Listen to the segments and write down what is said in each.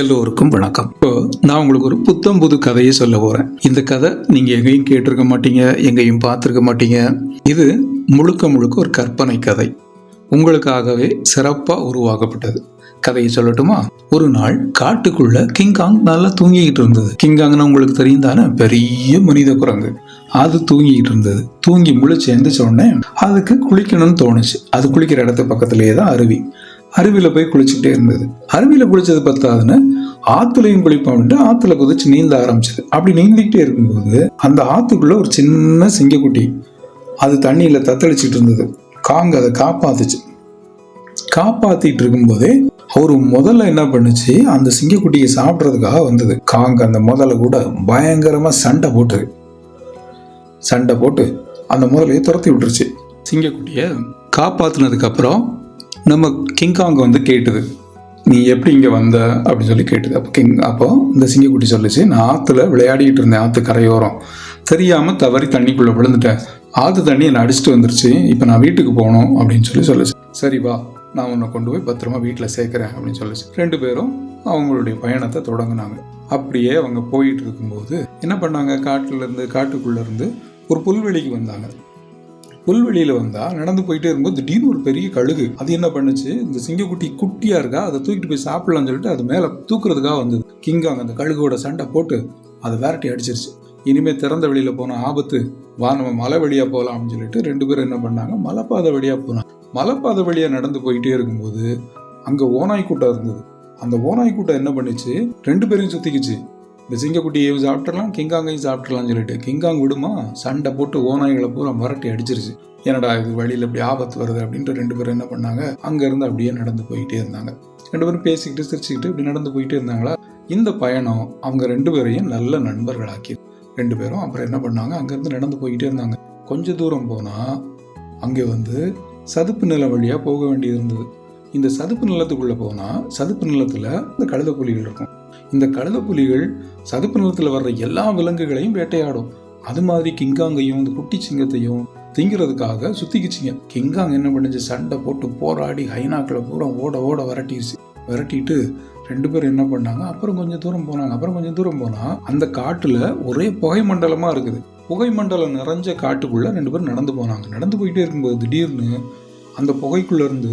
எல்லோருக்கும் வணக்கம். இப்போ நான் உங்களுக்கு ஒரு புத்தம் புது கதையை சொல்ல போறேன். இந்த கதை நீங்க எங்கேயும் கேட்டிருக்க மாட்டீங்க எங்கேயும் பார்த்துருக்க மாட்டீங்க. இது முழுக்க முழுக்க ஒரு கற்பனை கதை. உங்களுக்காகவே சிறப்பா உருவாக்கப்பட்டது. கதையை சொல்லட்டுமா? ஒரு நாள் காட்டுக்குள்ள கிங்காங் நல்லா தூங்கிக்கிட்டு இருந்தது. கிங்காங்னா உங்களுக்கு தெரியும் தானே? பெரிய மனித குரங்கு. அது தூங்கிக்கிட்டு இருந்தது. தூங்கி முழிச்சு எந்திரிச்ச உடனே அதுக்கு குளிக்கணும்னு தோணுச்சு. அது குளிக்கிற இடத்து பக்கத்துலேயே தான் அருவி. அருவியில் போய் குளிச்சுக்கிட்டே இருந்தது. அருவியில் குளிச்சது பத்தாதுன்னு ஆத்துலையும் குளிப்போம்ட்டு ஆத்துல குதிச்சு நீந்த ஆரம்பிச்சது. அப்படி நீந்திக்கிட்டே இருக்கும்போது அந்த ஆத்துக்குள்ள ஒரு சின்ன சிங்கக்குட்டி அது தண்ணியில் தத்தளிச்சிட்டு இருந்தது. காங்க அதை காப்பாத்துச்சு. காப்பாத்திட்டு இருக்கும்போதே அவர் முதல்ல என்ன பண்ணுச்சு அந்த சிங்கக்குட்டியை சாப்பிட்றதுக்காக வந்தது. காங்க அந்த முதல்ல கூட பயங்கரமாக சண்டை போட்டு சண்டை போட்டு அந்த முதலையை துரத்தி விட்டுருச்சு. சிங்கக்குட்டியை காப்பாத்தினதுக்கப்புறம் நம்ம கிங்காங் வந்து கேட்டுது நீ எப்படி இங்கே வந்த? அப்படின்னு சொல்லி கேட்டுது. அப்போ கிங் அப்போ இந்த சிங்கக்குட்டி சொல்லுச்சு நான் ஆற்றுல விளையாடிட்டு இருந்தேன் ஆற்று கரையோரம். தெரியாமல் தவறி தண்ணிக்குள்ளே விழுந்துட்டேன். ஆற்று தண்ணி என்னை அடிச்சுட்டு வந்துருச்சு. இப்போ நான் வீட்டுக்கு போகணும் அப்படின்னு சொல்லி சொல்லுச்சு. சரி வா நான் உன்னை கொண்டு போய் பத்திரமா வீட்டில் சேர்க்குறேன் அப்படின்னு சொல்லிச்சு. ரெண்டு பேரும் அவங்களுடைய பயணத்தை தொடங்கினாங்க. அப்படியே அவங்க போயிட்டு இருக்கும்போது என்ன பண்ணாங்க? காட்டிலேருந்து காட்டுக்குள்ளேருந்து ஒரு புல்வெளிக்கு வந்தாங்க. புல்வெளியில வந்தா நடந்து போயிட்டே இருக்கும்போது திடீர்னு ஒரு பெரிய கழுகு. அது என்ன பண்ணுச்சு? இந்த சிங்கக்குட்டி குட்டியா இருக்கா? அதை தூக்கிட்டு போய் சாப்பிடலாம்னு சொல்லிட்டு அது மேல தூக்குறதுக்காக வந்தது. கிங்காங் அந்த கழுகோட சண்டை போட்டு அதை விரட்டி அடிச்சிருச்சு. இனிமே திறந்த வெளியில போன ஆபத்து வா நம்ம மலை வழியா போகலாம் அப்படின்னு சொல்லிட்டு ரெண்டு பேரும் என்ன பண்ணாங்க? மலைப்பாதை வழியா போனாங்க. மலைப்பாதை வழியா நடந்து போயிட்டே இருக்கும்போது அங்க ஓனாய் கூட்டம் இருந்தது. அந்த ஓனாய் கூட்டம் என்ன பண்ணுச்சு? ரெண்டு பேரையும் சுத்திக்குச்சு. இந்த சிங்கக்குட்டியை சாப்பிட்றலாம் கிங்காங்கையும் சாப்பிட்றலாம்னு சொல்லிட்டு கிங்காங் விடுமா? சண்டை போட்டு ஓநாய்களை பூரா மிரட்டி அடிச்சிருச்சு. என்னடா இது வழியில் இப்படி ஆபத்து வருது அப்படின்ட்டு ரெண்டு பேரும் என்ன பண்ணாங்க? அங்கேருந்து அப்படியே நடந்து போயிட்டே இருந்தாங்க. ரெண்டு பேரும் பேசிக்கிட்டு சிரிச்சுக்கிட்டு இப்படி நடந்து போயிட்டே இருந்தாங்களா? இந்த பயணம் அவங்க ரெண்டு பேரையும் நல்ல நண்பர்களாக்கி. ரெண்டு பேரும் அப்புறம் என்ன பண்ணாங்க? அங்கேருந்து நடந்து போயிட்டே இருந்தாங்க. கொஞ்சம் தூரம் போனால் அங்கே வந்து சதுப்பு நில வழியாக போக வேண்டியது இருந்தது. இந்த சதுப்பு நிலத்துக்குள்ளே போனால் சதுப்பு நிலத்தில் இந்த கழுத புலிகள் இருக்கும். இந்த கழுத புலிகள் சதுப்பு நிலத்தில் வர்ற எல்லா விலங்குகளையும் வேட்டையாடும். அது மாதிரி கிங்காங்கையும் இந்த குட்டி சிங்கத்தையும் திங்கிறதுக்காக சுத்திக்குச்சிங்க. கிங்காங் என்ன பண்ணுச்சு? சண்டை போட்டு போராடி ஹைனாக்களை பூரா ஓட ஓட விரட்டிடுச்சு விரட்டிட்டு ரெண்டு பேரும் என்ன பண்ணாங்க? அப்புறம் கொஞ்சம் தூரம் போனாங்க. அப்புறம் கொஞ்சம் தூரம் போனால் அந்த காட்டில் ஒரே புகை மண்டலமாக இருக்குது. புகை மண்டலம் நிறைஞ்ச காட்டுக்குள்ளே ரெண்டு பேரும் நடந்து போனாங்க. நடந்து போயிட்டே இருக்கும்போது திடீர்னு அந்த புகைக்குள்ளேருந்து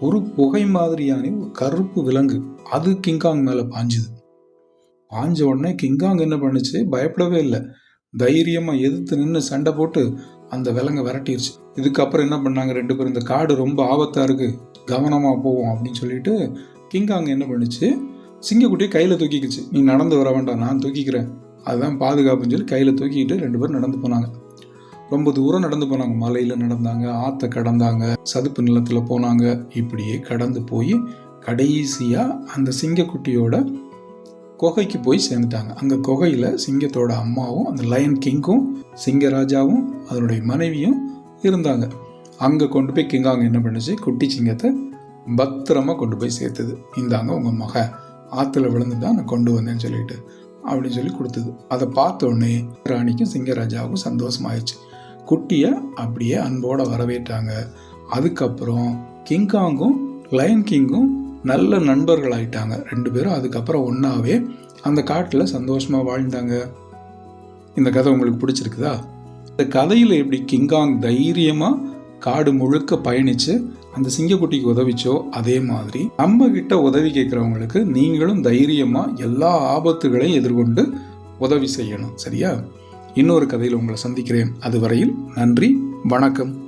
ஒரு புகை மாதிரியான ஒரு கருப்பு விலங்கு. அது கிங்காங் மேலே பாஞ்சுது. பாஞ்ச உடனே கிங்காங் என்ன பண்ணுச்சு? பயப்படவே இல்லை. தைரியமாக எதிர்த்து நின்று சண்டை போட்டு அந்த விலங்கை விரட்டிருச்சு. இதுக்கப்புறம் என்ன பண்ணாங்க ரெண்டு பேரும்? இந்த காடு ரொம்ப ஆபத்தாக இருக்குது கவனமாக போவோம் அப்படின்னு சொல்லிட்டு கிங்காங் என்ன பண்ணுச்சு? சிங்கக்குட்டியை கையில் தூக்கிக்குச்சு. நீ நடந்து வர வேண்டாம் நான் தூக்கிக்கிறேன். அதுதான் பாதுகாப்புன்னு சொல்லி கையில் தூக்கிக்கிட்டு ரெண்டு பேரும் நடந்து போனாங்க. ரொம்ப தூரம் நடந்து போனாங்க. மலையில் நடந்தாங்க ஆற்ற கடந்தாங்க சதுப்பு நிலத்தில் போனாங்க. இப்படியே கடந்து போய் கடைசியாக அந்த சிங்கக்குட்டியோட குகைக்கு போய் சேர்ந்துட்டாங்க. அங்கே குகையில் சிங்கத்தோட அம்மாவும் அந்த லயன் கிங்கும் சிங்கராஜாவும் அதனுடைய மனைவியும் இருந்தாங்க. அங்கே கொண்டு போய் கிங்காங்க என்ன பண்ணுச்சு? குட்டி சிங்கத்தை பத்திரமாக கொண்டு போய் சேர்த்துது. இந்தாங்க உங்கள் மக. ஆற்றுல விழுந்து தான் நான் கொண்டு வந்தேன்னு சொல்லிட்டு அப்படின்னு சொல்லி கொடுத்தது. அதை பார்த்த உடனே ராணிக்கும் சிங்கராஜாவுக்கும் சந்தோஷமாயிடுச்சு. குட்டியை அப்படியே அன்போடு வரவேற்றாங்க. அதுக்கப்புறம் கிங்காங்கும் லயன் கிங்கும் நல்ல நண்பர்கள் ஆயிட்டாங்க ரெண்டு பேரும் அதுக்கப்புறம் ஒன்றாவே அந்த காட்டில் சந்தோஷமாக வாழ்ந்தாங்க. இந்த கதை உங்களுக்கு பிடிச்சிருக்குதா? இந்த கதையில் எப்படி கிங்காங் தைரியமாக காடு முழுக்க பயணித்து அந்த சிங்கக்குட்டிக்கு உதவிச்சோ அதே மாதிரி நம்ம கிட்ட உதவி கேட்குறவங்களுக்கு நீங்களும் தைரியமாக எல்லா ஆபத்துகளையும் எதிர்கொண்டு உதவி செய்யணும். சரியா? இன்னொரு கதையில் உங்களை சந்திக்கிறேன். அதுவரையில் நன்றி வணக்கம்.